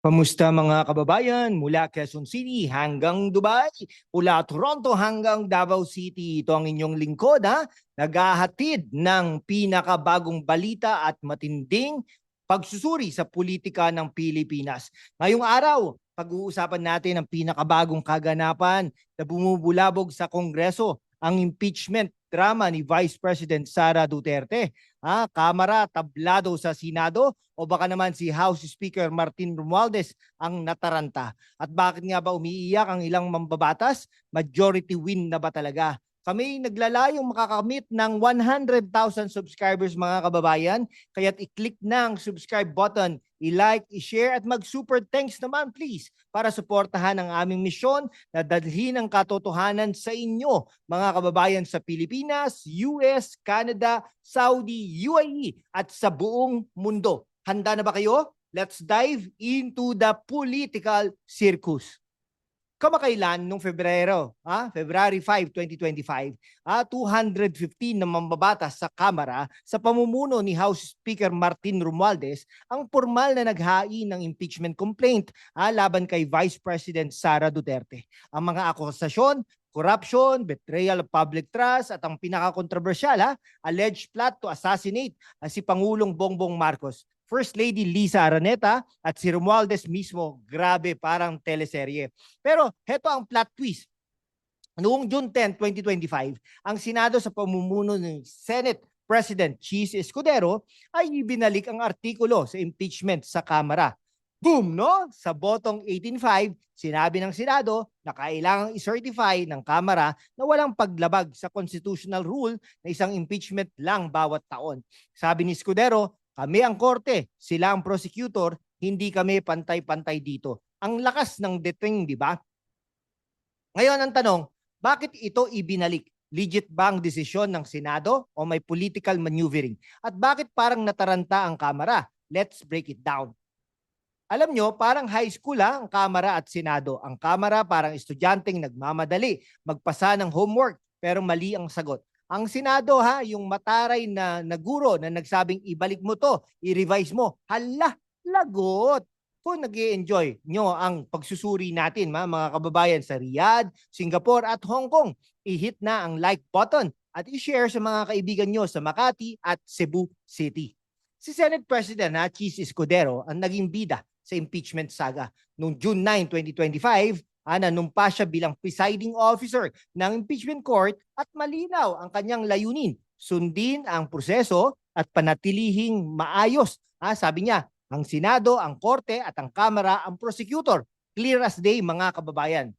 Kamusta mga kababayan mula Quezon City hanggang Dubai, mula Toronto hanggang Davao City. Ito ang inyong lingkod ha, naghahatid ng pinakabagong balita at matinding pagsusuri sa politika ng Pilipinas. Ngayong araw, pag-uusapan natin ang pinakabagong kaganapan na bumubulabog sa Kongreso, ang impeachment drama ni Vice President Sara Duterte. Ha, Kamara tablado sa Senado o baka naman si House Speaker Martin Romualdez ang nataranta. At bakit nga ba umiiyak ang ilang mambabatas? Majority win na ba talaga? Kami naglalayong makakamit ng 100,000 subscribers mga kababayan. Kaya't i-click na ang subscribe button, i-like, i-share at mag-super thanks naman please para suportahan ang aming misyon na dalhin ang katotohanan sa inyo mga kababayan sa Pilipinas, US, Canada, Saudi, UAE at sa buong mundo. Handa na ba kayo? Let's dive into the political circus kamakailan nung Febrero, ah, February 5, 2025, ah, 215 na mambabatas sa Kamara sa pamumuno ni House Speaker Martin Romualdez ang formal na naghain ng impeachment complaint ah, laban kay Vice President Sara Duterte. Ang mga akusasyon, corruption, betrayal of public trust at ang pinaka-controversial, ah, alleged plot to assassinate ah, si Pangulong Bongbong Marcos. First Lady Lisa Araneta at si Romualdez mismo, grabe, parang teleserye. Pero heto ang plot twist. Noong June 10, 2025, ang Senado sa pamumuno ng Senate President Cheese Escudero ay ibinalik ang artikulo sa impeachment sa Kamara. Boom, no? Sa botong 18.5, sinabi ng Senado na kailangang i-certify ng Kamara na walang paglabag sa constitutional rule na isang impeachment lang bawat taon. Sabi ni Escudero, kami ang korte, sila ang prosecutor, hindi kami pantay-pantay dito. Ang lakas ng deting, di ba? Ngayon ang tanong, bakit ito ibinalik? Legit ba ang desisyon ng Senado o may political maneuvering? At bakit parang nataranta ang Kamara? Let's break it down. Alam nyo, parang high school ha, ang Kamara at Senado. Ang Kamara parang estudyanteng nagmamadali, magpasa ng homework, pero mali ang sagot. Ang Senado ha, yung mataray na, na guro na nagsabing ibalik mo to, i-revise mo. Hala, lagot. Kung nag enjoy nyo ang pagsusuri natin mga, mga kababayan sa Riyadh, Singapore at Hong Kong, i-hit na ang like button at i-share sa mga kaibigan nyo sa Makati at Cebu City. Si Senate President na Chis Escudero ang naging bida sa impeachment saga. Noong June 9, 2025, ah, nanumpa siya bilang presiding officer ng impeachment court at malinaw ang kanyang layunin. Sundin ang proseso at panatilihing maayos. Ah, sabi niya, ang Senado, ang Korte at ang Kamara ang prosecutor. Clear as day mga kababayan.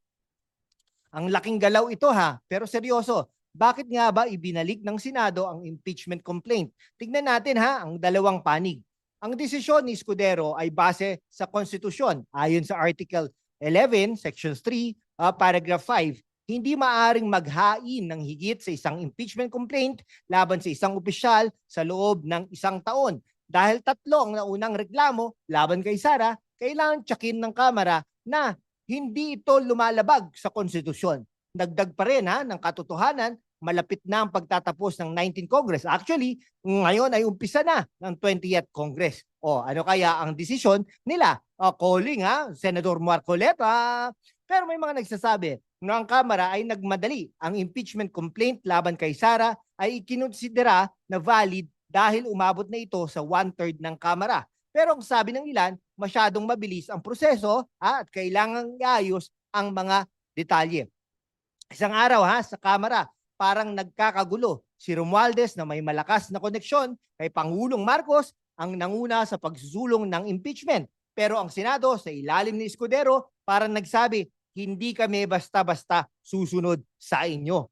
Ang laking galaw ito ha, pero seryoso. Bakit nga ba ibinalik ng Senado ang impeachment complaint? Tignan natin ha, ang dalawang panig. Ang desisyon ni Escudero ay base sa konstitusyon ayon sa Article 11, Sections 3, uh, Paragraph 5. Hindi maaring maghain ng higit sa isang impeachment complaint laban sa isang opisyal sa loob ng isang taon. Dahil tatlo ang naunang reklamo laban kay Sara, kailangan tsakin ng Kamara na hindi ito lumalabag sa konstitusyon. Dagdag pa rin ha, ng katotohanan, malapit na ang pagtatapos ng 19th Congress. Actually, ngayon ay umpisa na ng 20th Congress. O ano kaya ang desisyon nila? Uh, calling ha, Senador Marcoleta. Pero may mga nagsasabi na ang Kamara ay nagmadali. Ang impeachment complaint laban kay Sara ay ikinonsidera na valid dahil umabot na ito sa one-third ng Kamara. Pero ang sabi ng ilan, masyadong mabilis ang proseso ha, at kailangang iayos ang mga detalye. Isang araw ha, sa Kamara, parang nagkakagulo. Si Romualdez na may malakas na koneksyon kay Pangulong Marcos ang nanguna sa pagsusulong ng impeachment. Pero ang Senado sa ilalim ni Escudero parang nagsabi, hindi kami basta-basta susunod sa inyo.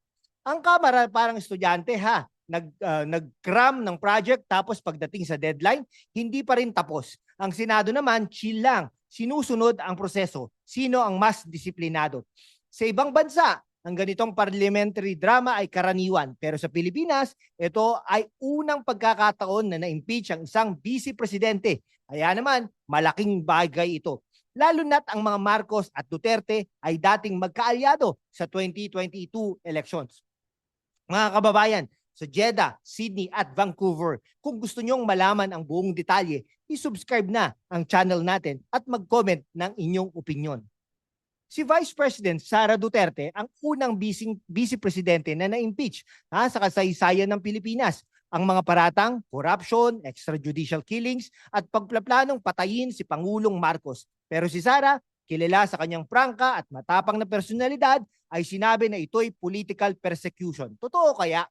Ang Kamara parang estudyante ha, nag, uh, nag-cram ng project tapos pagdating sa deadline, hindi pa rin tapos. Ang Senado naman, chill lang. Sinusunod ang proseso. Sino ang mas disiplinado? Sa ibang bansa, ang ganitong parliamentary drama ay karaniwan. Pero sa Pilipinas, ito ay unang pagkakataon na na-impeach ang isang vice presidente. Kaya naman, malaking bagay ito. Lalo na't ang mga Marcos at Duterte ay dating magkaalyado sa 2022 elections. Mga kababayan, sa Jeddah, Sydney at Vancouver. Kung gusto nyong malaman ang buong detalye, i-subscribe na ang channel natin at mag-comment ng inyong opinion. Si Vice President Sara Duterte ang unang vice, vice presidente na na-impeach ha, sa kasaysayan ng Pilipinas. Ang mga paratang, corruption, extrajudicial killings at pagplaplanong patayin si Pangulong Marcos. Pero si Sara, kilala sa kanyang prangka at matapang na personalidad, ay sinabi na ito'y political persecution. Totoo kaya?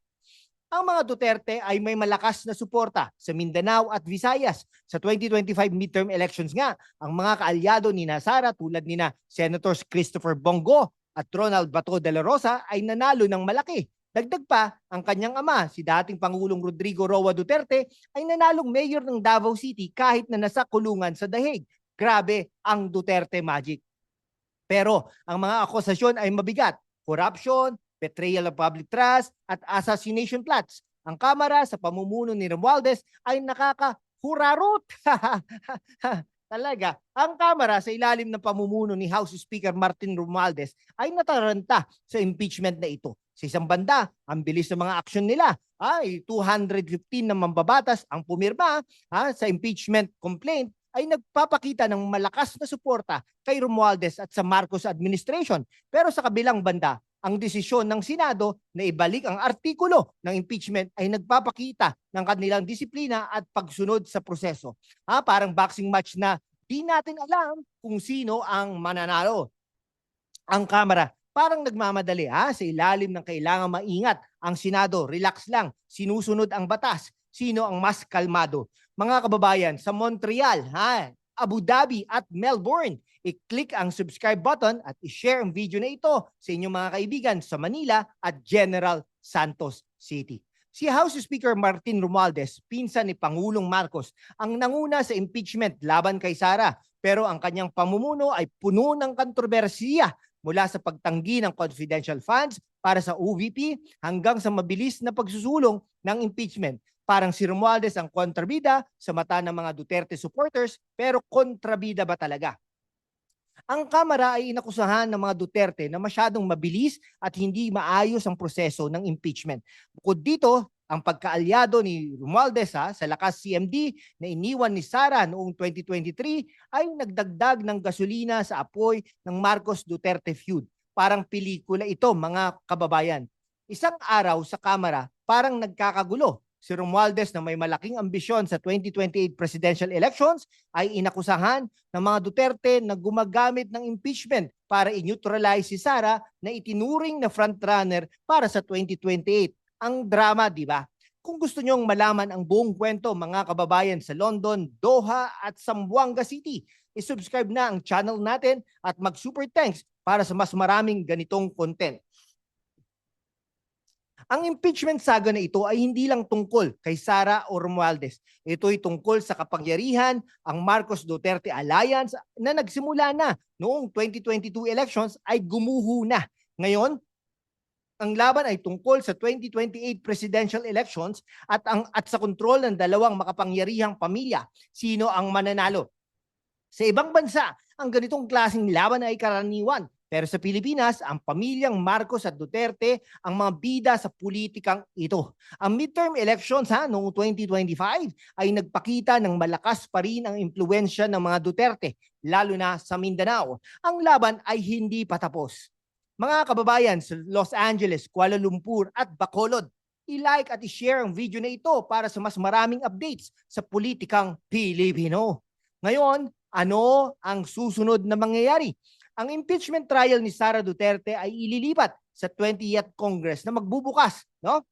Ang mga Duterte ay may malakas na suporta sa Mindanao at Visayas. Sa 2025 midterm elections nga, ang mga kaalyado ni Sara tulad ni na Senators Christopher Bongo at Ronald Bato de la Rosa ay nanalo ng malaki. Dagdag pa, ang kanyang ama, si dating Pangulong Rodrigo Roa Duterte, ay nanalong mayor ng Davao City kahit na nasa kulungan sa dahig. Grabe ang Duterte magic. Pero ang mga akusasyon ay mabigat. Corruption, betrayal of public trust, at assassination plots. Ang Kamara sa pamumuno ni Romualdez ay nakakahurarot. Talaga, ang Kamara sa ilalim ng pamumuno ni House Speaker Martin Romualdez ay nataranta sa impeachment na ito. Sa isang banda, ang bilis ng mga aksyon nila. Ay 215 na mambabatas ang pumirma ha, sa impeachment complaint ay nagpapakita ng malakas na suporta kay Romualdez at sa Marcos administration. Pero sa kabilang banda, ang desisyon ng Senado na ibalik ang artikulo ng impeachment ay nagpapakita ng kanilang disiplina at pagsunod sa proseso. Ha, parang boxing match na di natin alam kung sino ang mananalo. Ang Kamara parang nagmamadali ha, sa ilalim ng kailangan maingat. Ang Senado, relax lang, sinusunod ang batas. Sino ang mas kalmado? Mga kababayan, sa Montreal, ha, Abu Dhabi at Melbourne, i-click ang subscribe button at i-share ang video na ito sa inyong mga kaibigan sa Manila at General Santos City. Si House Speaker Martin Romualdez, pinsan ni Pangulong Marcos, ang nanguna sa impeachment laban kay Sara. Pero ang kanyang pamumuno ay puno ng kontrobersiya mula sa pagtanggi ng confidential funds para sa OVP hanggang sa mabilis na pagsusulong ng impeachment. Parang si Romualdez ang kontrabida sa mata ng mga Duterte supporters pero kontrabida ba talaga? Ang Kamara ay inakusahan ng mga Duterte na masyadong mabilis at hindi maayos ang proseso ng impeachment. Bukod dito, ang pagkaalyado ni Romualdez ha, sa lakas CMD na iniwan ni Sara noong 2023 ay nagdagdag ng gasolina sa apoy ng Marcos Duterte feud. Parang pelikula ito mga kababayan. Isang araw sa Kamara, parang nagkakagulo. Si Romualdez na may malaking ambisyon sa 2028 presidential elections ay inakusahan ng mga Duterte na gumagamit ng impeachment para i-neutralize si Sara na itinuring na frontrunner para sa 2028 ang drama, di ba? Kung gusto nyong malaman ang buong kwento, mga kababayan sa London, Doha at Zamboanga City, isubscribe na ang channel natin at mag-super thanks para sa mas maraming ganitong content. Ang impeachment saga na ito ay hindi lang tungkol kay Sara Romualdez. Ito ay tungkol sa kapangyarihan, ang Marcos Duterte Alliance na nagsimula na noong 2022 elections ay gumuho na. Ngayon, ang laban ay tungkol sa 2028 presidential elections at ang at sa kontrol ng dalawang makapangyarihang pamilya. Sino ang mananalo? Sa ibang bansa, ang ganitong klaseng laban ay karaniwan. Pero sa Pilipinas, ang pamilyang Marcos at Duterte ang mga bida sa politikang ito. Ang midterm elections ha, noong 2025 ay nagpakita ng malakas pa rin ang impluensya ng mga Duterte, lalo na sa Mindanao. Ang laban ay hindi patapos. Mga kababayan sa Los Angeles, Kuala Lumpur at Bacolod, i-like at i-share ang video na ito para sa mas maraming updates sa politikang Pilipino. Ngayon, ano ang susunod na mangyayari? Ang impeachment trial ni Sara Duterte ay ililipat sa 20th Congress na magbubukas, no?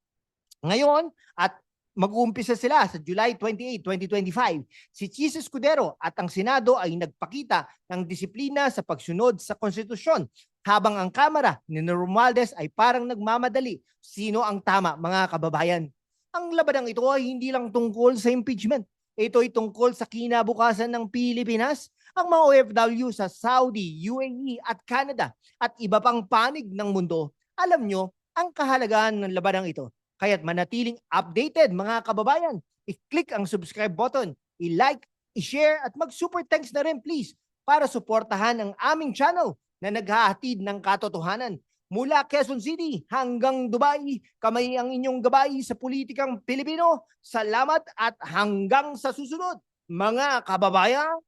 Ngayon at mag-uumpisa sila sa July 28, 2025. Si Chis Escudero at ang Senado ay nagpakita ng disiplina sa pagsunod sa konstitusyon habang ang Kamara ni Romualdez ay parang nagmamadali. Sino ang tama, mga kababayan? Ang labanang ito ay hindi lang tungkol sa impeachment. Ito ay tungkol sa kinabukasan ng Pilipinas, ang mga OFW sa Saudi, UAE at Canada at iba pang panig ng mundo. Alam nyo, ang kahalagahan ng labanang ito Kaya't manatiling updated mga kababayan. I-click ang subscribe button, i-like, i-share at mag-super thanks na rin please para suportahan ang aming channel na naghahatid ng katotohanan. mula Quezon City hanggang Dubai. Kami ang inyong gabay sa politikang Pilipino. Salamat at hanggang sa susunod, mga kababayan.